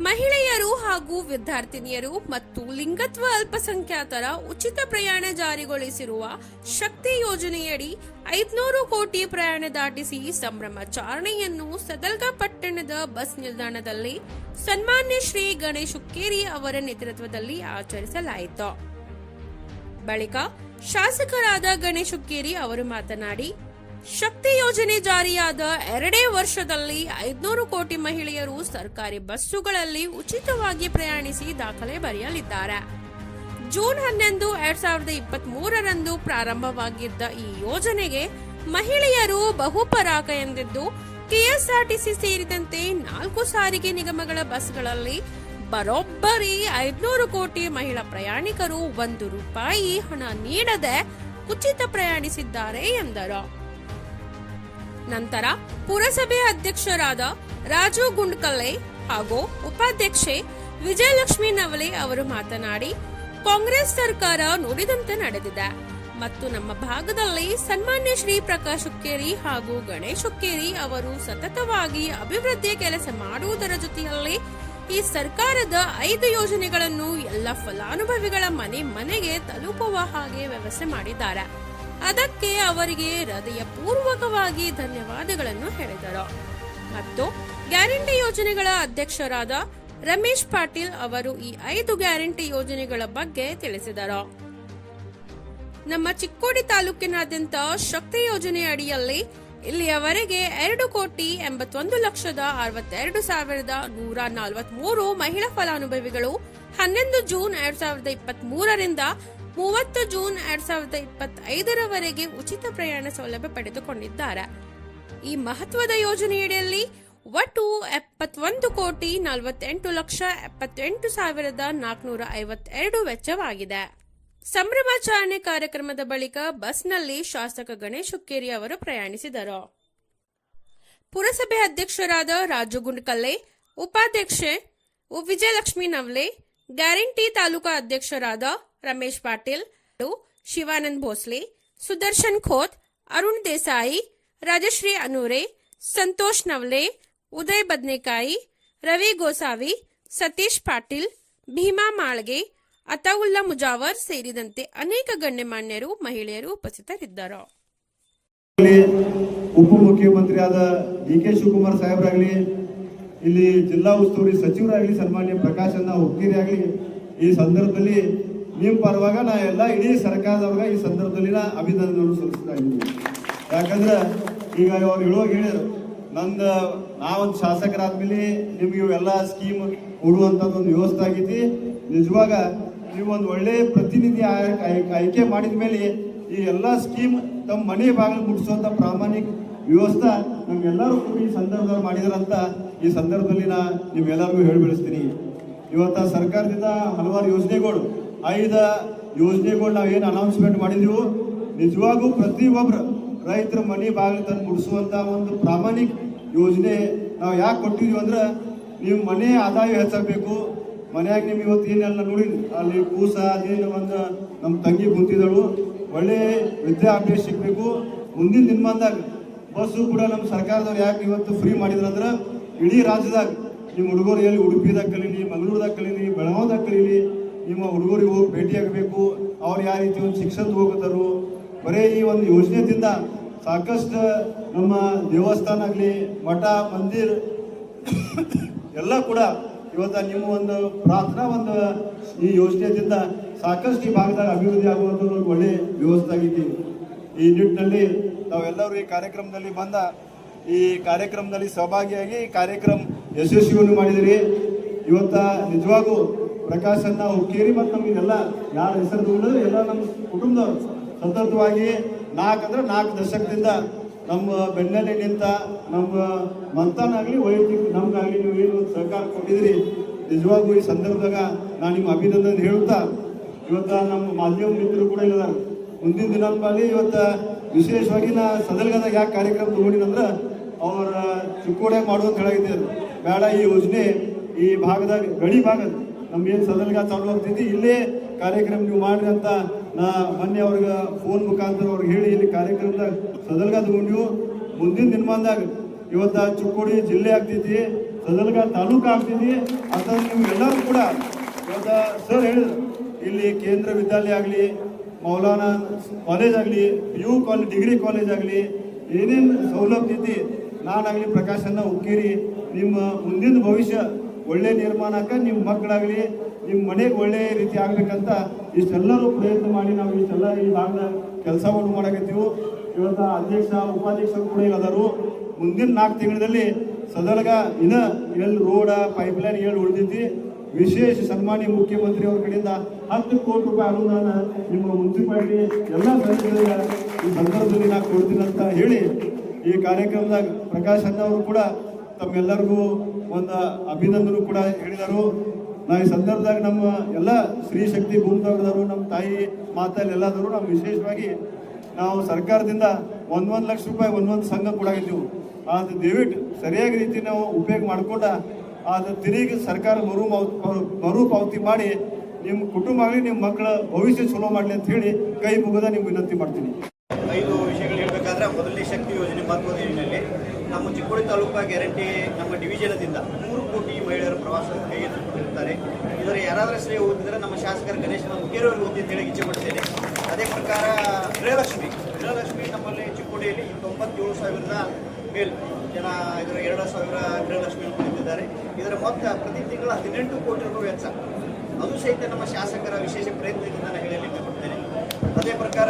ಮಹಿಳೆಯರು ಹಾಗೂ ವಿದ್ಯಾರ್ಥಿನಿಯರು ಮತ್ತು ಲಿಂಗತ್ವ ಅಲ್ಪಸಂಖ್ಯಾತರ ಉಚಿತ ಪ್ರಯಾಣ ಜಾರಿಗೊಳಿಸಿರುವ ಶಕ್ತಿ ಯೋಜನೆಯಡಿ ಐದ್ನೂರು ಕೋಟಿ ಪ್ರಯಾಣ ದಾಟಿಸಿ ಸಂಭ್ರಮಾಚರಣೆಯನ್ನು ಸದಲ್ಗ ಪಟ್ಟಣದ ಬಸ್ ನಿಲ್ದಾಣದಲ್ಲಿ ಸನ್ಮಾನ್ಯ ಶ್ರೀ ಗಣೇಶ್ ಹುಕ್ಕೇರಿ ಅವರ ನೇತೃತ್ವದಲ್ಲಿ ಆಚರಿಸಲಾಯಿತು. ಬಳಿಕ ಶಾಸಕರಾದ ಗಣೇಶ್ ಹುಕ್ಕೇರಿ ಅವರು ಮಾತನಾಡಿ ಶಕ್ತಿ ಯೋಜನೆ ಜಾರಿಯಾದ ಎರಡೇ ವರ್ಷದಲ್ಲಿ ಐದ್ನೂರು ಕೋಟಿ ಮಹಿಳೆಯರು ಸರ್ಕಾರಿ ಬಸ್ಸುಗಳಲ್ಲಿ ಉಚಿತವಾಗಿ ಪ್ರಯಾಣಿಸಿ ದಾಖಲೆ ಬರೆಯಲಿದ್ದಾರೆ. ಜೂನ್ ಹನ್ನೊಂದು, ಎರಡ್ ಸಾವಿರದ ಇಪ್ಪತ್ತ್ ಮೂರರಂದು ಪ್ರಾರಂಭವಾಗಿದ್ದ ಈ ಯೋಜನೆಗೆ ಮಹಿಳೆಯರು ಬಹುಪರಾಕ ಎಂದಿದ್ದು, ಕೆಎಸ್ಆರ್ಟಿಸಿ ಸೇರಿದಂತೆ ನಾಲ್ಕು ಸಾರಿಗೆ ನಿಗಮಗಳ ಬಸ್ಗಳಲ್ಲಿ ಬರೋಬ್ಬರಿ ಐದ್ನೂರು ಕೋಟಿ ಮಹಿಳಾ ಪ್ರಯಾಣಿಕರು ಒಂದು ರೂಪಾಯಿ ಹಣ ನೀಡದೆ ಉಚಿತ ಪ್ರಯಾಣಿಸಿದ್ದಾರೆ ಎಂದರು. ನಂತರ ಪುರಸಭೆ ಅಧ್ಯಕ್ಷರಾದ ರಾಜು ಗುಂಡ್ಕಲ್ಲೆ ಹಾಗೂ ಉಪಾಧ್ಯಕ್ಷೆ ವಿಜಯಲಕ್ಷ್ಮಿ ನವಲೆ ಅವರು ಮಾತನಾಡಿ, ಕಾಂಗ್ರೆಸ್ ಸರ್ಕಾರ ನುಡಿದಂತೆ ನಡೆದಿದೆ ಮತ್ತು ನಮ್ಮ ಭಾಗದಲ್ಲಿ ಸನ್ಮಾನ್ಯ ಶ್ರೀ ಪ್ರಕಾಶ್ ಹುಕ್ಕೇರಿ ಹಾಗೂ ಗಣೇಶ್ ಹುಕ್ಕೇರಿ ಅವರು ಸತತವಾಗಿ ಅಭಿವೃದ್ಧಿಯ ಕೆಲಸ ಮಾಡುವುದರ ಜೊತೆಯಲ್ಲಿ ಈ ಸರ್ಕಾರದ ಐದು ಯೋಜನೆಗಳನ್ನು ಎಲ್ಲ ಫಲಾನುಭವಿಗಳ ಮನೆ ಮನೆಗೆ ತಲುಪುವ ಹಾಗೆ ವ್ಯವಸ್ಥೆ ಮಾಡಿದ್ದಾರೆ. ಅದಕ್ಕೆ ಅವರಿಗೆ ಹೃದಯ ಪೂರ್ವಕವಾಗಿ ಧನ್ಯವಾದಗಳನ್ನು ಹೇಳಿದರು. ಮತ್ತು ಗ್ಯಾರಂಟಿ ಯೋಜನೆಗಳ ಅಧ್ಯಕ್ಷರಾದ ರಮೇಶ್ ಪಾಟೀಲ್ ಅವರು ಈ ಐದು ಗ್ಯಾರಂಟಿ ಯೋಜನೆಗಳ ಬಗ್ಗೆ ತಿಳಿಸಿದರು. ನಮ್ಮ ಚಿಕ್ಕೋಡಿ ತಾಲೂಕಿನಾದ್ಯಂತ ಶಕ್ತಿ ಯೋಜನೆ ಅಡಿಯಲ್ಲಿ ಇಲ್ಲಿಯವರೆಗೆ ಎರಡು ಕೋಟಿ ಎಂಬತ್ತೊಂದು ಲಕ್ಷದ ಅರವತ್ತೆರಡು ಸಾವಿರದ ನೂರ ನಲವತ್ಮೂರು ಮಹಿಳಾ ಫಲಾನುಭವಿಗಳು ಹನ್ನೊಂದು ಜೂನ್ ಎರಡ್ ಸಾವಿರದ ಇಪ್ಪತ್ತ್ ಮೂರರಿಂದ ಮೂವತ್ತು ಜೂನ್ ಎರಡ್ ಸಾವಿರದ ಇಪ್ಪತ್ತೈದರವರೆಗೆ ಉಚಿತ ಪ್ರಯಾಣ ಸೌಲಭ್ಯ ಪಡೆದುಕೊಂಡಿದ್ದಾರೆ. ಈ ಮಹತ್ವದ ಯೋಜನೆಯಡಿಯಲ್ಲಿ ಒಟ್ಟು ಎಪ್ಪತ್ತೊಂದು ಕೋಟಿ ನಲವತ್ತೆಂಟು ಲಕ್ಷ ಎಪ್ಪತ್ತೆಂಟು ಸಾವಿರದ ನಾಲ್ಕುನೂರ ಐವತ್ತೆರಡು ವೆಚ್ಚವಾಗಿದೆ. ಸಂಭ್ರಮಾಚರಣೆ ಕಾರ್ಯಕ್ರಮದ ಬಳಿಕ ಬಸ್ನಲ್ಲಿ ಶಾಸಕ ಗಣೇಶ್ ಹುಕ್ಕೇರಿ ಅವರು ಪ್ರಯಾಣಿಸಿದರು. ಪುರಸಭೆ ಅಧ್ಯಕ್ಷರಾದ ರಾಜು ಗುಂಡ್ಕಲ್ಲೆ ಉಪಾಧ್ಯಕ್ಷೆ ವಿಜಯಲಕ್ಷ್ಮಿ ನವಲೆ, ಗ್ಯಾರಂಟಿ ತಾಲೂಕಾ ಅಧ್ಯಕ್ಷರಾದ ರಮೇಶ್ ಪಾಟೀಲ್ ಶಿವಾನಂದ್ ಭೋಸ್ಲೆ, ಸುದರ್ಶನ್ ಖೋತ್, ಅರುಣ್ ದೇಸಾಯಿ, ರಾಜಶ್ರೀ ಅನೂರೆ, ಸಂತೋಷ್ ನವಲೆ, ಉದಯ್ ಬದ್ನೇಕಾಯಿ, ರವಿ ಗೋಸಾವಿ, ಸತೀಶ್ ಪಾಟೀಲ್, ಭೀಮಾ ಮಾಳ್ಗೆ, ಅತಾವುಲ್ಲಾ ಮುಜಾವರ್ ಸೇರಿದಂತೆ ಅನೇಕ ಗಣ್ಯಮಾನ್ಯರು, ಮಹಿಳೆಯರು ಉಪಸ್ಥಿತರಿದ್ದರು. ಉಪ ಉಪಮುಖ್ಯಮಂತ್ರಿ ಆದ ಡಿ ಕೆ ಶಿವಕುಮಾರ್ ಸಾಹೇಬ್ರಾಗಲಿ, ಇಲ್ಲಿ ಜಿಲ್ಲಾ ಉಸ್ತುವಾರಿ ಸಚಿವರಾಗಲಿ ಸನ್ಮಾನ್ಯ ಪ್ರಕಾಶ್ ಅನ್ನ ಹುಕ್ಕೇರಿ ಆಗಲಿ ಈ ಸಂದರ್ಭದಲ್ಲಿ ನಿಮ್ಮ ಪರವಾಗ ನಾ ಎಲ್ಲ ಇಡೀ ಸರ್ಕಾರದವ್ರಿಗೆ ಈ ಸಂದರ್ಭದಲ್ಲಿ ನಾ ಅಭಿನಂದನೆ ಸಲ್ಲಿಸ್ತಾ ಇದ್ದೀನಿ. ಯಾಕಂದ್ರೆ ಈಗ ಅವ್ರು ಹೇಳುವಾಗ ಹೇಳಿದ್ರು, ನಂದು ನಾವೊಂದು ಶಾಸಕರಾದ್ಮೇಲೆ ನಿಮ್ಗೆ ಇವೆಲ್ಲ ಸ್ಕೀಮ್ ಕೊಡುವಂಥದ್ದು ಒಂದು ವ್ಯವಸ್ಥೆ ಆಗೈತಿ. ನಿಜವಾಗ ನೀವು ಒಂದು ಒಳ್ಳೆ ಪ್ರತಿನಿಧಿ ಆಯ್- ಆಯ್- ಆಯ್ಕೆ ಮಾಡಿದ ಮೇಲೆ ಈ ಎಲ್ಲ ಸ್ಕೀಮ್ ತಮ್ಮ ಮನೆ ಬಾಗಿಲು ಮುಟ್ಟಿಸುವಂತ ಪ್ರಾಮಾಣಿಕ ವ್ಯವಸ್ಥೆ ನಮ್ಗೆಲ್ಲರೂ ಕೂಡ ಈ ಸಂದರ್ಭದಲ್ಲಿ ಮಾಡಿದಾರಂತ ಈ ಸಂದರ್ಭದಲ್ಲಿ ನಾ ನಿಮ್ಗೆಲ್ಲರಿಗೂ ಹೇಳಿ ಬೆಳೆಸ್ತೀನಿ ಇವತ್ತ ಸರ್ಕಾರದಿಂದ ಹಲವಾರು ಯೋಜನೆಗಳು ಐದು ಯೋಜನೆಗಳು ನಾವು ಏನು ಅನೌನ್ಸ್ಮೆಂಟ್ ಮಾಡಿದ್ರು ನಿಜವಾಗೂ ಪ್ರತಿಯೊಬ್ಬರು ರೈತರ ಮನೆ ಬಾಗಿಲು ತಂದು ಮುಡಿಸುವಂತ ಒಂದು ಪ್ರಾಮಾಣಿಕ ಯೋಜನೆ ನಾವು ಯಾಕೆ ಕೊಟ್ಟಿದೀವಿ ಅಂದ್ರೆ, ನೀವು ಮನೆ ಆದಾಯ ಹೆಚ್ಚಾಗಬೇಕು ಮನೆಯಾಗ ನಿಮ್ಗೆ ಇವತ್ತು ಏನೆಲ್ಲ ನೋಡಿ, ಅಲ್ಲಿ ಕೂಸ, ಅದೇನು ಒಂದು ನಮ್ಮ ತಂಗಿ ಕುಂತಿದ್ದಳು ಒಳ್ಳೆ ವಿದ್ಯಾಭ್ಯಾಸ ಸಿಗಬೇಕು. ಮುಂದಿನ ದಿನಮಾನದಾಗ ಬಸ್ಸು ಕೂಡ ನಮ್ಮ ಸರ್ಕಾರದವ್ರು ಯಾಕೆ ಇವತ್ತು ಫ್ರೀ ಮಾಡಿದ್ರಂದ್ರೆ ಇಡೀ ರಾಜ್ಯದಾಗ ನಿಮ್ಮ ಹುಡುಗರು ಎಲ್ಲಿ ಉಡುಪಿದಾಗ ಕಲೀಲಿ ಮಂಗಳೂರದಾಗ ಕಲೀಲಿ ಬೆಳಗಾವಿದಾಗ ಕಲೀಲಿ ನಿಮ್ಮ ಹುಡುಗರಿಗೆ ಹೋಗಿ ಭೇಟಿಯಾಗಬೇಕು. ಅವ್ರು ಯಾವ ರೀತಿ ಒಂದು ಶಿಕ್ಷಣ ತಗೋತಾರು ಬರೀ ಈ ಒಂದು ಯೋಜನೆದಿಂದ ಸಾಕಷ್ಟು ನಮ್ಮ ದೇವಸ್ಥಾನ ಆಗಲಿ, ಮಠ, ಮಂದಿರ, ಎಲ್ಲ ಕೂಡ ಇವತ್ತು ನಿಮ್ಮ ಒಂದು ಪ್ರಾರ್ಥನಾ ಒಂದು ಈ ಯೋಜನೆಯಿಂದ ಸಾಕಷ್ಟು ಈ ಭಾಗದಾಗ ಅಭಿವೃದ್ಧಿ ಆಗುವಂಥ ಒಂದು ಒಳ್ಳೆ ವ್ಯವಸ್ಥೆ ಆಗೈತಿ. ಈ ನಿಟ್ಟಿನಲ್ಲಿ ನಾವೆಲ್ಲರೂ ಈ ಕಾರ್ಯಕ್ರಮದಲ್ಲಿ ಬಂದ ಈ ಕಾರ್ಯಕ್ರಮದಲ್ಲಿ ಸಹಭಾಗಿಯಾಗಿ ಕಾರ್ಯಕ್ರಮ ಯಶಸ್ವಿಯನ್ನು ಮಾಡಿದಿರಿ. ಇವತ್ತ ನಿಜವಾಗೂ ಪ್ರಕಾಶ್ ಅನ್ನ ಹುಕ್ಕೇರಿ ಮತ್ತು ನಮಗೆಲ್ಲ ಯಾರ ಹೆಸರು ತಗೊಂಡ್ರೆ ಎಲ್ಲ ನಮ್ಮ ಕುಟುಂಬದವರು. ಸತತವಾಗಿ ನಾಲ್ಕು ಅಂದ್ರೆ ನಾಲ್ಕು ದಶಕದಿಂದ ನಮ್ಮ ಬೆನ್ನಲ್ಲಿ ನಿಂತ ನಮ್ಮ ಮಂತನಾಗ್ಲಿ ವೈಯಕ್ತಿಕ ನಮ್ಗಾಗಲಿ ನೀವು ಏನು ಸಹಕಾರ ಕೊಟ್ಟಿದ್ರಿ ನಿಜವಾಗೂ ಈ ಸಂದರ್ಭದಾಗ ನಾನು ನಿಮ್ಮ ಅಭಿನಂದನೆ ಹೇಳುತ್ತಾ ಇವತ್ತ ನಮ್ಮ ಮಾಧ್ಯಮ ಮಿತ್ರರು ಕೂಡ ಇಲ್ಲದ ಮುಂದಿನ ದಿನಗಳಲ್ಲಿ ಇವತ್ತ ವಿಶೇಷವಾಗಿ ನಾ ಸದಲ್ಗದಾಗ ಯಾಕೆ ಕಾರ್ಯಕ್ರಮ ತೊಗೊಂಡಿನಂದ್ರೆ ಅವ್ರ ಚಿಕ್ಕೋಡೆ ಮಾಡುವಂತ ಹೇಳಾಗಿದ್ದಾರೆ ಬೇಡ ಈ ಯೋಜನೆ ಈ ಭಾಗದಾಗ ಗಡಿ ಭಾಗದ ನಮ್ಗೇನು ಸದಲ್ಗ ಚಾಲು ಆಗ್ತೈತಿ ಇಲ್ಲೇ ಕಾರ್ಯಕ್ರಮ ನೀವು ಮಾಡ್ರಿ ಅಂತ ನಾ ಮೊನ್ನೆ ಅವ್ರಿಗೆ ಫೋನ್ ಮುಖಾಂತರ ಅವ್ರಿಗೆ ಹೇಳಿ, ಇಲ್ಲಿ ಕಾರ್ಯಕ್ರಮದಾಗ ಸದಲ್ಗ ತಗೊಂಡಿವು. ಮುಂದಿನ ದಿನಮಾನದಾಗ ಇವತ್ತ ಚಿಕ್ಕೋಡಿ ಜಿಲ್ಲೆ ಆಗ್ತೈತಿ ಸದಲ್ಗ ತಾಲೂಕು ಆಗ್ತೈತಿ ಅಂತ ನಿಮ್ಗೆಲ್ಲರೂ ಕೂಡ ಇವತ್ತ ಸರ್ ಹೇಳಿದ್ರು. ಇಲ್ಲಿ ಕೇಂದ್ರ ವಿದ್ಯಾಲಯ ಆಗಲಿ, ಮೌಲಾನಾ ಕಾಲೇಜ್ ಆಗಲಿ ಯು ಕಾಲೇಜ್ ಡಿಗ್ರಿ ಕಾಲೇಜ್ ಆಗಲಿ, ಏನೇನು ಸೌಲಭ್ಯ ಐತಿ ನಾನಾಗಲಿ ಪ್ರಕಾಶನ ಉಕ್ಕೇರಿ, ನಿಮ್ಮ ಮುಂದಿನ ಭವಿಷ್ಯ ಒಳ್ಳೆ ನಿರ್ಮಾಣಕ್ಕೆ ನಿಮ್ಮ ಮಕ್ಕಳಾಗಲಿ ನಿಮ್ಮ ಮನೆಗೆ ಒಳ್ಳೆ ರೀತಿ ಆಗ್ಬೇಕಂತ ಇಷ್ಟೆಲ್ಲರೂ ಪ್ರಯತ್ನ ಮಾಡಿ ನಾವು ಇಷ್ಟೆಲ್ಲ ಈ ಭಾಗದ ಕೆಲಸವನ್ನು ಮಾಡಕತ್ತೀವಿ. ಇವತ್ತ ಅಧ್ಯಕ್ಷ, ಉಪಾಧ್ಯಕ್ಷರು ಕೂಡ ಇಲ್ಲದರು. ಮುಂದಿನ ನಾಲ್ಕು ತಿಂಗಳಲ್ಲಿ ಸದಲಗ ಇನ್ನ ಎಲ್ಲಿ ರೋಡ, ಪೈಪ್ಲೈನ್ ಎಲ್ಲಿ ಉಳಿದೈತಿ ವಿಶೇಷ ಸನ್ಮಾನ್ಯ ಮುಖ್ಯಮಂತ್ರಿ ಅವ್ರ ಕಡೆಯಿಂದ ಹತ್ತು ಕೋಟಿ ರೂಪಾಯಿ ಅನುದಾನ ನಿಮ್ಮ ಮುನ್ಸಿಪಾಲಿಟಿ ಎಲ್ಲ ಸದಸ್ಯರಿಗೆ ಈ ಸಂದರ್ಭದಲ್ಲಿ ನಾನು ಕೊಡ್ತೀನಿ ಅಂತ ಹೇಳಿ ಈ ಕಾರ್ಯಕ್ರಮದಾಗ ಪ್ರಕಾಶ್ ಅಣ್ಣ ಅವರು ಕೂಡ ತಮ್ಮೆಲ್ಲರಿಗೂ ಒಂದು ಅಭಿನಂದನೆ ಕೂಡ ಹೇಳಿದರು. ನಾ ಈ ಸಂದರ್ಭದಾಗ ನಮ್ಮ ಎಲ್ಲ ಸ್ತ್ರೀ ಶಕ್ತಿ ಭೂಮಿದವರು ನಮ್ಮ ತಾಯಿ ಮಾತಲ್ಲಿ ಎಲ್ಲಾದರೂ ನಾವು ವಿಶೇಷವಾಗಿ ನಾವು ಸರ್ಕಾರದಿಂದ ಒಂದೊಂದು ಲಕ್ಷ ರೂಪಾಯಿ ಒಂದೊಂದು ಸಂಘ ಕೂಡ ಇದ್ದೆವು ಅದು ದಯವಿಟ್ಟು ಸರಿಯಾಗಿ ರೀತಿ ನಾವು ಉಪಯೋಗ ಮಾಡಿಕೊಂಡ ಅದು ತಿರುಗಿ ಸರ್ಕಾರ ಮರು ಮರುಪಾವತಿ ಮರು ಪಾವತಿ ಮಾಡಿ ನಿಮ್ಮ ಕುಟುಂಬ ಆಗಲಿ ನಿಮ್ಮ ಮಕ್ಕಳ ಭವಿಷ್ಯ ಚಲೋ ಮಾಡಲಿ ಅಂತ ಹೇಳಿ ಕೈ ಮುಗಿದ ನಿಮ್ಗೆ ವಿನಂತಿ ಮಾಡ್ತೀನಿ. ಐದು ವಿಷಯಗಳು ಹೇಳಬೇಕಾದ್ರೆ ಮೊದಲನೇ ಶಕ್ತಿ ಯೋಜನೆ ಮಹತ್ವದ ನಮ್ಮ ಚಿಕ್ಕೋಡಿ ತಾಲೂಕ ಗ್ಯಾರಂಟಿ ನಮ್ಮ ಡಿವಿಷನದಿಂದ ಮೂರು ಕೋಟಿ ಮಹಿಳೆಯರು ಪ್ರವಾಸ ಕೈಗೆತ್ತಿಕೊಂಡಿರ್ತಾರೆ ಇದರ ಯಾರಾದರೂ ಶ್ರೇಯ ಓದಿದರೆ ನಮ್ಮ ಶಾಸಕರ ಗಣೇಶನ ಮುಖೇರವರಿಗೆ ಓದಿ ಹೇಳಿ ಇಚ್ಛೆ ಪಡ್ತೇನೆ ಅದೇ ಪ್ರಕಾರ ಗೃಹಲಕ್ಷ್ಮಿ. ಗೃಹಲಕ್ಷ್ಮಿ ನಮ್ಮಲ್ಲಿ ಚಿಕ್ಕೋಡಿಯಲ್ಲಿ ತೊಂಬತ್ತೇಳು ಸಾವಿರದ ಮೇಲ್ ಜನ ಇದರ ಎರಡು ಸಾವಿರ ಗೃಹಲಕ್ಷ್ಮಿ ಹೊಂದಿದ್ದಾರೆ ಇದರ ಮೊತ್ತ ಪ್ರತಿ ತಿಂಗಳ ಹದಿನೆಂಟು ಕೋಟಿ ರೂಪಾಯಿ ವೆಚ್ಚ. ಅದು ಸಹಿತ ನಮ್ಮ ಶಾಸಕರ ವಿಶೇಷ ಪ್ರಯತ್ನದಿಂದ ನಾನು ಹೇಳಲಿಕ್ಕೆ ಕೊಡ್ತೇನೆ ಅದೇ ಪ್ರಕಾರ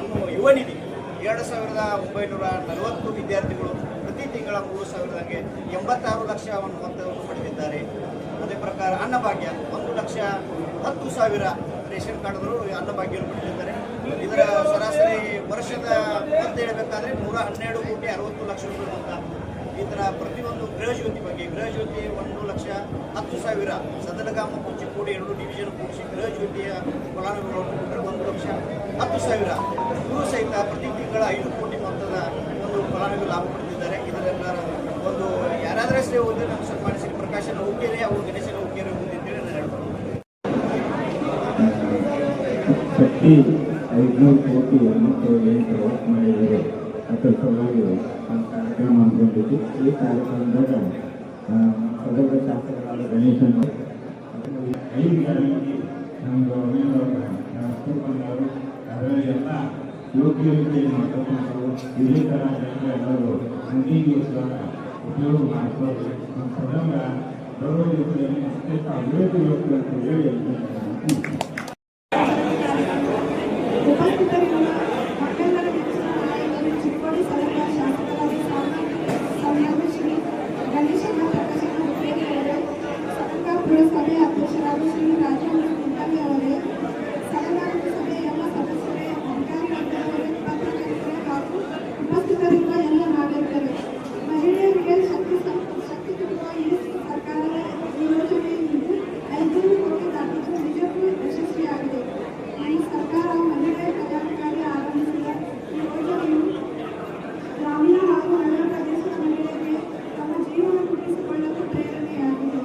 ನಮ್ಮ ಯುವ ನಿಧಿ. ಎರಡು ಸಾವಿರದ ಒಂಬೈನೂರ ನಲವತ್ತು ವಿದ್ಯಾರ್ಥಿಗಳು ಪ್ರತಿ ತಿಂಗಳ ಮೂರು ಸಾವಿರದಂಗೆ ಎಂಬತ್ತಾರು ಲಕ್ಷವನ್ನು ಮೊತ್ತವನ್ನು ಪಡೆದಿದ್ದಾರೆ. ಅದೇ ಪ್ರಕಾರ ಅನ್ನಭಾಗ್ಯ ಒಂದು ಲಕ್ಷ ಹತ್ತು ಸಾವಿರ ರೇಷನ್ ಕಾರ್ಡ್ಗಳು ಅನ್ನಭಾಗ್ಯವನ್ನು ಪಡೆದಿದ್ದಾರೆ. ಇದರ ಸರಾಸರಿ ವರ್ಷದ ಅಂತ ಹೇಳಬೇಕಾದ್ರೆ ನೂರ ಹನ್ನೆರಡು ಕೋಟಿ ಅರವತ್ತು ಲಕ್ಷ ರೂಪಾಯಿ ಮೊತ್ತ. ಥರ ಪ್ರತಿಯೊಂದು ಗೃಹಜ್ಯೋತಿ ಬಗ್ಗೆ ಗೃಹಜ್ಯೋತಿ ಒಂದು ಲಕ್ಷ ಹತ್ತು ಸಾವಿರ ಸದನಗಾಮ ಮತ್ತು ಚಿಕ್ಕೋಡಿ ಎರಡು ಡಿವಿಷನ್ ಕೂಡಿಸಿ ಗೃಹಜ್ಯೋತಿಯ ಫಲಾನುಭವಿಗಳನ್ನು ಒಂದು ಲಕ್ಷ ಹತ್ತು ಸಾವಿರ. ಇವರು ಸಹಿತ ಪ್ರತಿ ತಿಂಗಳ ಐದು ಕೋಟಿ ಮೊತ್ತದ ಒಂದು ಫಲಾನುಭವಿ ಲಾಭ ಪಡೆದಿದ್ದಾರೆ. ಇದರಿಂದ ಒಂದು ಯಾರಾದರೂ ಅಷ್ಟೇ ಹೋದರೆ ನಮ್ಮ ಸನ್ಮಾನಿಸಿ ಪ್ರಕಾಶನ ಹೋಗಿದೆ ಅವರು ಗಣೇಶನ ಹೋಗಿ ಅಂತೇಳಿ ನಾನು ಹೇಳ್ಬೋದು ಶಕ್ತಿ ಕೋಟಿ ಮತ್ತು ಎಂಟು ಮಾಡಿದ್ದಾರೆ. ಅದರ ಸಲುವಾಗಿ ಕಾರ್ಯಕ್ರಮ ಈ ಕಾರ್ಯಕ್ರಮದಾಗ ಸದಸ್ಯ ಗಣೇಶನ್ ಐದು ಅಭಿನಂದನೆ ಅದರಲ್ಲಿ ಎಲ್ಲ ಯೋಗ್ಯತೆ ಮಾಡ್ತಕ್ಕಂಥವು ಇದೇ ಥರ ಜನರು ಎಲ್ಲರೂ ಮುಂದಿನ ದಿವಸದಾಗ ಉಪಯೋಗ ಮಾಡ್ಕೊಳ್ಳಿ ನಮ್ಮ ಸದನ ಗೌರವ ದಿವಸದಲ್ಲಿ ಅತ್ಯಂತ ಅಭಿವೃದ್ಧಿ ಯೋಗ್ಯ ಅಂತ ಹೇಳಿ ಹೇಳ್ತೀನಿ. ಉಪಸ್ಥಿತರಿರುವ ಮಕ್ಕಳರ ನೆಚ್ಚಿನ ನಾಯಕರು ಚಿಕ್ಕೋಡಿ ಸಲಹಾ ಶಾಸಕರಾದ ಸನ್ಮಾನ್ಯ ಶ್ರೀ ಗಣೇಶನ ಪ್ರಕಾಶನ ಹುಕ್ಕೇರಿ ಅವರೇ ಸಲಹಾ ಪುರಸಭೆ ಅಧ್ಯಕ್ಷರಾದ ಶ್ರೀ ರಾಜೇಂದ್ರ ಕುಂಟಲಿ ಅವರೇ ಸಲಹಾ ಸಭೆಯ ಎಲ್ಲ ಸದಸ್ಯರೇ ಅಧಿಕಾರಿ ವರ್ಗದವರೇ ಪತ್ರಕರ್ತರೇ ಹಾಗೂ ಉಪಸ್ಥಿತರಿರುವ ಎಲ್ಲ ನಾಗರಿಕರೇ ಮಹಿಳೆಯರಿಗೆ ಶಕ್ತಿ ಸ- ಶಕ್ತಿ ತುಂಬುವ ಈ ಸರ್ಕಾರದ ಈ ಯೋಜನೆಯಿಂದ ಐನೂರು ಕೋಟಿ ದಾಟಿದ್ದು ನಿಜಕ್ಕೂ ಯಶಸ್ವಿಯಾಗಿದೆ ಈ ಸರ್ಕಾರ ಮಹಿಳೆ ಕಲ್ಯಾಣಕ್ಕಾಗಿ ಆರಂಭಿಸಿದ ಈ ಯೋಜನೆಯು ಗ್ರಾಮೀಣ ಹಾಗೂ ನಗರ ಪ್ರದೇಶದ ಮಹಿಳೆಯರಿಗೆ ತಮ್ಮ ಜೀವನ ರೂಪಿಸಿಕೊಳ್ಳಲು ಪ್ರೇರಣೆಯಾಗಿದೆ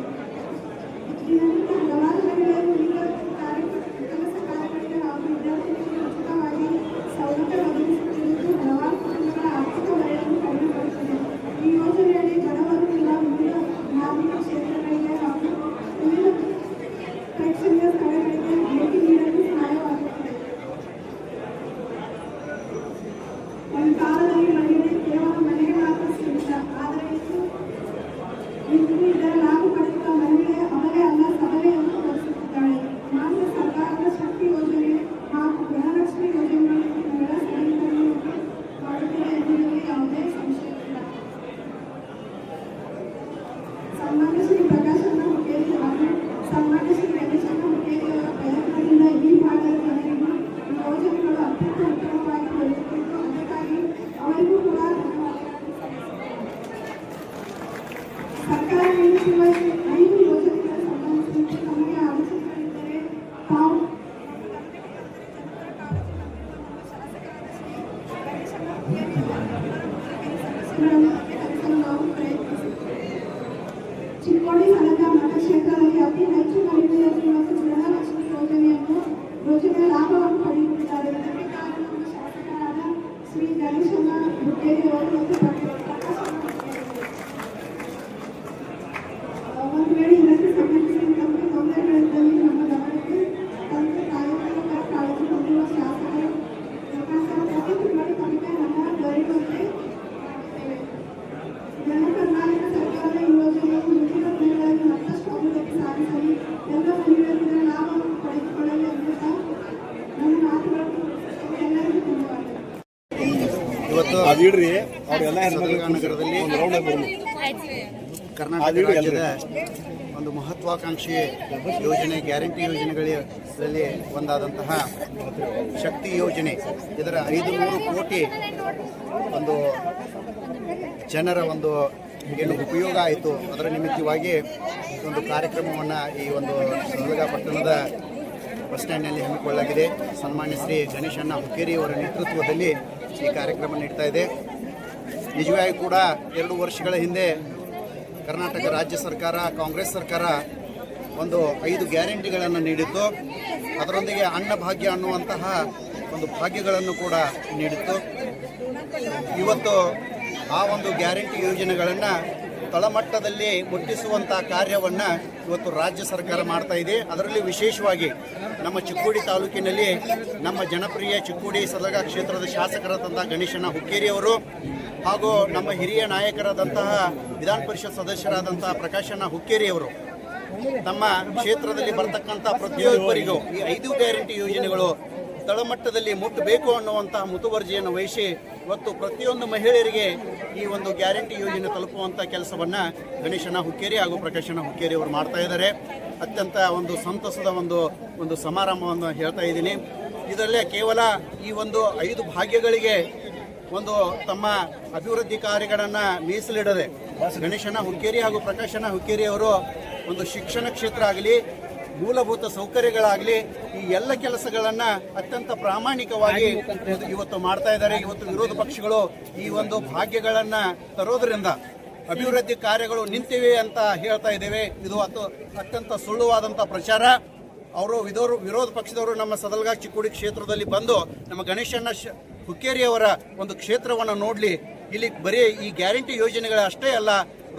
ಇದರಿಂದ ಹಲವಾರು ಮಹಿಳೆಯರು ವಿವಿಧ ಕಾರ್ಯ ಕೆಲಸ ಕಾರ್ಯಗಳಿಗೆ ಹಾಗೂ ವಿದ್ಯಾರ್ಥಿಗಳಿಗೆ ಉಚಿತವಾಗಿ ಸೌಲಭ್ಯ ಒದಗಿಸುತ್ತಿರುವುದು ಹಲವಾರು ಕುಟುಂಬಗಳ ಆರ್ಥಿಕ ಹೊರೆಯನ್ನು ಕಡಿಮೆ ಮಾಡುತ್ತದೆ ಈ ಯೋಜನೆಯಡಿ ಬಡವರು ಇಲ್ಲ ವಿವಿಧ ಧಾರ್ಮಿಕ ಕ್ಷೇತ್ರಗಳಿಗೆ ಹಾಗೂ ವಿವಿಧ ಪ್ರೇಕ್ಷಣೀಯ ಸ್ಥಳಗಳಿಗೆ ಭೇಟಿ ನೀಡಲು ಸಹಾಯವಾಗುತ್ತದೆ ಒಂದು ಕಾಲದಲ್ಲಿ ಮಹಿಳೆ ಕೇವಲ ಮನೆಗೆ ಮಾತ್ರ ಸೀಮಿತ ಆದರೆ ಇಂದು ಇಂದು ಇದರ ಲಾಭ ಪಡೆಯುವ ಮಹಿಳೆ ಅವರೇ ಅಲ್ಲ ಸಬಲೆಯನ್ನು ತೋರಿಸುತ್ತಿದ್ದಾಳೆ ಮಾನ್ಯ ಸರ್ಕಾರದ ಶಕ್ತಿ ಯೋಜನೆ ಹಾಗೂ ಗೃಹಲಕ್ಷ್ಮಿ ಯೋಜನೆಗಳನ್ನು ಮಹಿಳಾ ಸಬಲೀಕರಣವನ್ನು ಮಾಡುತ್ತಿದೆ ಎಂಬುದರಲ್ಲಿ ಯಾವುದೇ ಸಂಶಯವಿಲ್ಲ ಸನ್ಮಾನ್ಯ ಶ್ರೀ ಪ್ರಕಾಶನ ಹುಕ್ಕೇರಿ ಹಾಗೂ ಸನ್ಮಾನ್ಯ ಶ್ರೀ ಗಣೇಶನ ಹುಕ್ಕೇರಿ ಅವರ ಪ್ರಯತ್ನದಿಂದ ಈ ಭಾಗದ ಜನರಿಗೂ ಈ ಯೋಜನೆಗಳು ಅತ್ಯಂತ ಉತ್ತಮವಾಗಿ ದೊರೆಯುತ್ತಿದ್ದು ಅದಕ್ಕಾಗಿ ಅವರಿಗೂ ಕೂಡ ಧನ್ಯವಾದಗಳನ್ನು ಸಲ್ಲಿಸುತ್ತೇನೆ ಸರ್ಕಾರ ನೀಡುತ್ತಿರುವ ಈ ಐದು ಯೋಜನೆಗಳ ಸಂಬಂಧಿಸಿದಂತೆ ತಮಗೆ ಆಲೋಚನೆಗಳಿದ್ದರೆ ತಾವು ನಾವು ಪ್ರಯತ್ನಿಸುತ್ತೇವೆ ಚಿಕ್ಕೋಡಿ ಸಲಗ ಮತಕ್ಷೇತ್ರದಲ್ಲಿ ಅತಿ ಹೆಚ್ಚು ಮಹಿಳೆಯರು ಇವತ್ತು ಗೃಹಲಕ್ಷ್ಮಿ ಯೋಜನೆಯನ್ನು ಯೋಜನೆಯ ಲಾಭವನ್ನು ಪಡೆಯುತ್ತಿದ್ದಾರೆ ಇದಕ್ಕೆ ಕಾರಣ ನಮ್ಮ ಶಾಸಕರಾದ ಶ್ರೀ ಗಣೇಶನ ಹುಕ್ಕೇರಿ ಅವರು ಮತ್ತು ಪ್ರಕಾಶನ ಹುಕ್ಕೇರಿ ಅವರು. ವೇಳೆ ಇದಕ್ಕೆ ಸಂಬಂಧಿಸಿದಂತೆ ತೊಂದರೆಗಳಿದ್ದಲ್ಲಿ ನಮ್ಮ ಗಮನಕ್ಕೆ ತಂದು ಕಾರ್ಯಕ್ರಮ ಕಾಳಜಿಗೊಂಡಿರುವ ಶಾಸಕರು ಮುಖಾಂತರ ಪ್ರತಿ ತಿಂಗಳು ತಮಗೆ ಹಣ ದೊರೆಯುವಂತೆ ಮಾಡುತ್ತೇವೆ. ಜನ ಕರ್ನಾಟಕ ಸರ್ಕಾರದ ಈ ಯೋಜನೆಯು ಮುಂದಿನ ದಿನಗಳಲ್ಲಿ ಮತ್ತಷ್ಟು ಅಭಿವೃದ್ಧಿ ಸಾಧಿಸಲಿ ಎಲ್ಲ ಮಹಿಳೆಯರಿಂದ ಲಾಭವನ್ನು ಪಡೆದುಕೊಳ್ಳಲಿ ಅಂತ ನನ್ನ ಮಾತುಗಳನ್ನು ಎಲ್ಲರಿಗೂ ಧನ್ಯವಾದಗಳು ಅದಿಡ್ರಿ ಅವ್ರೆಲ್ಲ ರೌಂಡ್ ನಗರದಲ್ಲಿ ಕರ್ನಾಟಕ ರಾಜ್ಯದ ಒಂದು ಮಹತ್ವಾಕಾಂಕ್ಷಿ ಯೋಜನೆ ಗ್ಯಾರಂಟಿ ಯೋಜನೆಗಳಲ್ಲಿ ಒಂದಾದಂತಹ ಶಕ್ತಿ ಯೋಜನೆ. ಇದರ ಐದು ನೂರು ಕೋಟಿ ಒಂದು ಜನರ ಒಂದು ಏನು ಉಪಯೋಗ ಆಯಿತು. ಅದರ ನಿಮಿತ್ತವಾಗಿ ಒಂದು ಕಾರ್ಯಕ್ರಮವನ್ನು ಈ ಒಂದು ಪಟ್ಟಣದ ಬಸ್ ಸ್ಟ್ಯಾಂಡ್ನಲ್ಲಿ ಹಮ್ಮಿಕೊಳ್ಳಲಾಗಿದೆ. ಸನ್ಮಾನ್ಯ ಶ್ರೀ ಗಣೇಶಣ್ಣ ಹುಕ್ಕೇರಿ ಅವರ ನೇತೃತ್ವದಲ್ಲಿ ಈ ಕಾರ್ಯಕ್ರಮ ನೀಡ್ತಾ ಇದೆ. ನಿಜವಾಗಿ ಕೂಡ ಎರಡು ವರ್ಷಗಳ ಹಿಂದೆ ಕರ್ನಾಟಕ ರಾಜ್ಯ ಸರ್ಕಾರ, ಕಾಂಗ್ರೆಸ್ ಸರ್ಕಾರ ಒಂದು ಐದು ಗ್ಯಾರಂಟಿಗಳನ್ನು ನೀಡಿತ್ತು. ಅದರೊಂದಿಗೆ ಅನ್ನಭಾಗ್ಯ ಅನ್ನುವಂತಹ ಒಂದು ಭಾಗ್ಯಗಳನ್ನು ಕೂಡ ನೀಡಿತ್ತು. ಇವತ್ತು ಆ ಒಂದು ಗ್ಯಾರಂಟಿ ಯೋಜನೆಗಳನ್ನು ತಳಮಟ್ಟದಲ್ಲಿ ಮುಟ್ಟಿಸುವಂಥ ಕಾರ್ಯವನ್ನು ಇವತ್ತು ರಾಜ್ಯ ಸರ್ಕಾರ ಮಾಡ್ತಾ ಇದೆ. ಅದರಲ್ಲಿ ವಿಶೇಷವಾಗಿ ನಮ್ಮ ಚಿಕ್ಕೋಡಿ ತಾಲೂಕಿನಲ್ಲಿ ನಮ್ಮ ಜನಪ್ರಿಯ ಚಿಕ್ಕೋಡಿ ಸದಗ ಕ್ಷೇತ್ರದ ಶಾಸಕರಾದಂತಹ ಗಣೇಶನ ಹುಕ್ಕೇರಿ ಅವರು ಹಾಗೂ ನಮ್ಮ ಹಿರಿಯ ನಾಯಕರಾದಂತಹ ವಿಧಾನ ಪರಿಷತ್ ಸದಸ್ಯರಾದಂತಹ ಪ್ರಕಾಶನ ಹುಕ್ಕೇರಿ ಅವರು. ತಮ್ಮ ಕ್ಷೇತ್ರದಲ್ಲಿ ಬರ್ತಕ್ಕಂಥ ಪ್ರತಿಯೊಬ್ಬರಿಗೂ ಈ ಐದು ಗ್ಯಾರಂಟಿ ಯೋಜನೆಗಳು ತಳಮಟ್ಟದಲ್ಲಿ ಮುಟ್ಟಬೇಕು ಅನ್ನುವಂತಹ ಮುತುವರ್ಜಿಯನ್ನು ವಹಿಸಿ ಇವತ್ತು ಪ್ರತಿಯೊಂದು ಮಹಿಳೆಯರಿಗೆ ಈ ಒಂದು ಗ್ಯಾರಂಟಿ ಯೋಜನೆ ತಲುಪುವಂಥ ಕೆಲಸವನ್ನು ಗಣೇಶನ ಹುಕ್ಕೇರಿ ಹಾಗೂ ಪ್ರಕಾಶನ ಹುಕ್ಕೇರಿ ಅವರು ಮಾಡ್ತಾ ಇದ್ದಾರೆ. ಅತ್ಯಂತ ಒಂದು ಸಂತಸದ ಒಂದು ಒಂದು ಸಮಾರಂಭವನ್ನು ಹೇಳ್ತಾ ಇದ್ದೀನಿ. ಇದರಲ್ಲೇ ಕೇವಲ ಈ ಒಂದು ಐದು ಭಾಗ್ಯಗಳಿಗೆ ಒಂದು ತಮ್ಮ ಅಭಿವೃದ್ಧಿ ಕಾರ್ಯಗಳನ್ನು ಮೀಸಲಿಡದೆ ಗಣೇಶನ ಹುಕ್ಕೇರಿ ಹಾಗೂ ಪ್ರಕಾಶನ ಹುಕ್ಕೇರಿ ಅವರು ಒಂದು ಶಿಕ್ಷಣ ಕ್ಷೇತ್ರ ಆಗಲಿ, ಮೂಲಭೂತ ಸೌಕರ್ಯಗಳಾಗಲಿ ಎಲ್ಲ ಕೆಲಸಗಳನ್ನ ಅತ್ಯಂತ ಪ್ರಾಮಾಣಿಕವಾಗಿ ಇವತ್ತು ಮಾಡ್ತಾ ಇದ್ದಾರೆ. ಇವತ್ತು ವಿರೋಧ ಪಕ್ಷಗಳು ಈ ಒಂದು ಭಾಗ್ಯಗಳನ್ನ ತರೋದ್ರಿಂದ ಅಭಿವೃದ್ಧಿ ಕಾರ್ಯಗಳು ನಿಂತಿವೆ ಅಂತ ಹೇಳ್ತಾ ಇದ್ದೇವೆ. ಇದು ಅತ್ಯಂತ ಸುಳ್ಳುವಾದಂಥ ಪ್ರಚಾರ. ಅವರು ವಿರೋಧ ವಿರೋಧ ಪಕ್ಷದವರು ನಮ್ಮ ಸದಲ್ಗಾ ಚಿಕ್ಕೋಡಿ ಕ್ಷೇತ್ರದಲ್ಲಿ ಬಂದು ನಮ್ಮ ಗಣೇಶಣ್ಣ ಹುಕ್ಕೇರಿ ಅವರ ಒಂದು ಕ್ಷೇತ್ರವನ್ನು ನೋಡಲಿ. ಇಲ್ಲಿ ಬರೀ ಈ ಗ್ಯಾರಂಟಿ ಯೋಜನೆಗಳ ಅಷ್ಟೇ ಅಲ್ಲ,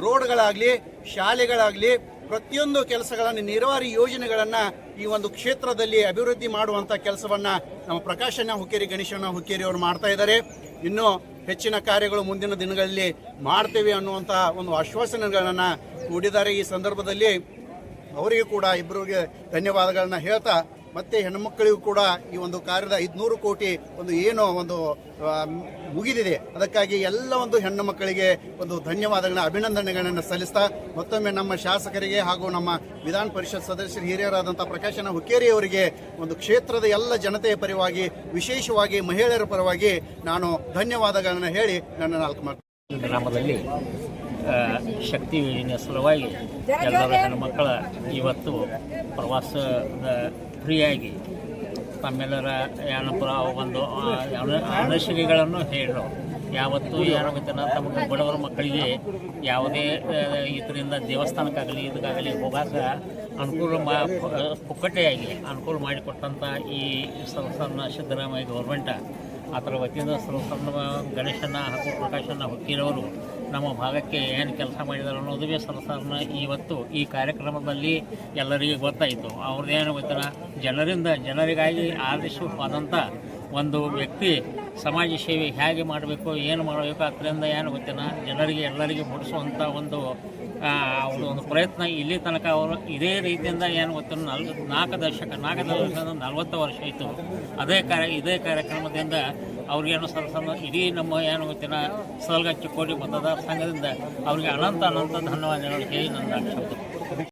ರೋಡ್ಗಳಾಗಲಿ, ಶಾಲೆಗಳಾಗಲಿ ಪ್ರತಿಯೊಂದು ಕೆಲಸಗಳನ್ನು, ನೀರಾವರಿ ಯೋಜನೆಗಳನ್ನು ಈ ಒಂದು ಕ್ಷೇತ್ರದಲ್ಲಿ ಅಭಿವೃದ್ಧಿ ಮಾಡುವಂಥ ಕೆಲಸವನ್ನು ನಮ್ಮ ಪ್ರಕಾಶನ ಹುಕ್ಕೇರಿ ಗಣೇಶನ ಹುಕ್ಕೇರಿ ಅವರು ಮಾಡ್ತಾ ಇದ್ದಾರೆ. ಇನ್ನೂ ಹೆಚ್ಚಿನ ಕಾರ್ಯಗಳು ಮುಂದಿನ ದಿನಗಳಲ್ಲಿ ಮಾಡ್ತೇವೆ ಅನ್ನುವಂಥ ಒಂದು ಆಶ್ವಾಸನೆಗಳನ್ನು ಕೂಡಿದ್ದಾರೆ. ಈ ಸಂದರ್ಭದಲ್ಲಿ ಅವರಿಗೂ ಕೂಡ ಇಬ್ಬರಿಗೆ ಧನ್ಯವಾದಗಳನ್ನ ಹೇಳ್ತಾ ಮತ್ತೆ ಹೆಣ್ಮಕ್ಕಳಿಗೂ ಕೂಡ ಈ ಒಂದು ಕಾರ್ಯದ ಐದುನೂರು ಕೋಟಿ ಒಂದು ಏನು ಒಂದು ಮುಗಿದಿದೆ. ಅದಕ್ಕಾಗಿ ಎಲ್ಲ ಒಂದು ಹೆಣ್ಣು ಮಕ್ಕಳಿಗೆ ಒಂದು ಧನ್ಯವಾದಗಳನ್ನ, ಅಭಿನಂದನೆಗಳನ್ನು ಸಲ್ಲಿಸ್ತಾ ಮತ್ತೊಮ್ಮೆ ನಮ್ಮ ಶಾಸಕರಿಗೆ ಹಾಗೂ ನಮ್ಮ ವಿಧಾನ ಪರಿಷತ್ ಸದಸ್ಯರು ಹಿರಿಯರಾದಂಥ ಪ್ರಕಾಶನ ಹುಕ್ಕೇರಿಯವರಿಗೆ ಒಂದು ಕ್ಷೇತ್ರದ ಎಲ್ಲ ಜನತೆಯ ಪರವಾಗಿ, ವಿಶೇಷವಾಗಿ ಮಹಿಳೆಯರ ಪರವಾಗಿ ನಾನು ಧನ್ಯವಾದಗಳನ್ನು ಹೇಳಿ ನನ್ನ ನಾಲ್ಕು ಮಾತು. ಗ್ರಾಮದಲ್ಲಿ ಶಕ್ತಿ ಯೋಜನೆಯ ಸಲುವಾಗಿ ಎಲ್ಲರ ಹೆಣ್ಮಕ್ಕಳ ಇವತ್ತು ಪ್ರವಾಸದ ಫ್ರೀಯಾಗಿ ತಮ್ಮೆಲ್ಲರ ಯಾನಪುರ ಒಂದು ಆ, ಹೇಳೋ ಯಾವತ್ತೂ ಏನಾಗುತ್ತಲ್ಲ ತಮ್ಮ ಬಡವರ ಮಕ್ಕಳಿಗೆ ಯಾವುದೇ ಇದರಿಂದ ದೇವಸ್ಥಾನಕ್ಕಾಗಲಿ ಇದಕ್ಕಾಗಲಿ ಹೋಗಾಕ ಅನುಕೂಲ ಮಾ ಪುಕ್ಕಟೆಯಾಗಿ ಅನುಕೂಲ ಮಾಡಿಕೊಟ್ಟಂಥ ಈ ಸರ್ವಸನ್ನ ಸಿದ್ದರಾಮಯ್ಯ ಗೌರ್ಮೆಂಟ ಅದರ ವತಿಯಿಂದ ಸರ್ವಸನ್ನ ಗಣೇಶನ ಹಾಗೂ ಪ್ರಕಾಶನ ಹುಕ್ಕಿರವರು ನಮ್ಮ ಭಾಗಕ್ಕೆ ಏನು ಕೆಲಸ ಮಾಡಿದ್ದಾರೆ ಸರ್ ಸರ್ನ ಇವತ್ತು ಈ ಕಾರ್ಯಕ್ರಮದಲ್ಲಿ ಎಲ್ಲರಿಗೂ ಗೊತ್ತಾಯಿತು ಅವ್ರದ್ದೇನು ಗೊತ್ತಿಲ್ಲ ಜನರಿಂದ, ಜನರಿಗಾಗಿ ಆದೇಶವಾದಂಥ ಒಂದು ವ್ಯಕ್ತಿ ಸಮಾಜ ಸೇವೆ ಹೇಗೆ ಮಾಡಬೇಕು, ಏನು ಮಾಡಬೇಕು ಅದರಿಂದ ಏನು ಗೊತ್ತಿಲ್ಲ ಜನರಿಗೆ ಎಲ್ಲರಿಗೆ ಮುಡಿಸುವಂಥ ಒಂದು ಅವರು ಒಂದು ಪ್ರಯತ್ನ ಇಲ್ಲಿ ತನಕ ಅವರು ಇದೇ ರೀತಿಯಿಂದ ಏನು ಗೊತ್ತಿಲ್ಲ ನಲ್ ನಾಲ್ಕು ದಶಕ, ನಾಲ್ಕು ದಶಕದಿಂದ ನಲವತ್ತು ವರ್ಷ ಆಯಿತು. ಅದೇ ಕಾರ್ಯ, ಇದೇ ಕಾರ್ಯಕ್ರಮದಿಂದ ಅವ್ರಿಗೇನು ಸರ್ ಸಣ್ಣ, ಇಡೀ ನಮ್ಮ ಏನು ಗೊತ್ತಿನ ಸಲಗಚ್ಚಿ ಕೋಟಿ ಮತದಾರ ಸಂಘದಿಂದ ಅವರಿಗೆ ಅನಂತ ಅನಂತ ಧನ್ಯವಾದಗಳು ಹೇಳಿ ನನ್ನ ಶಬ್ದ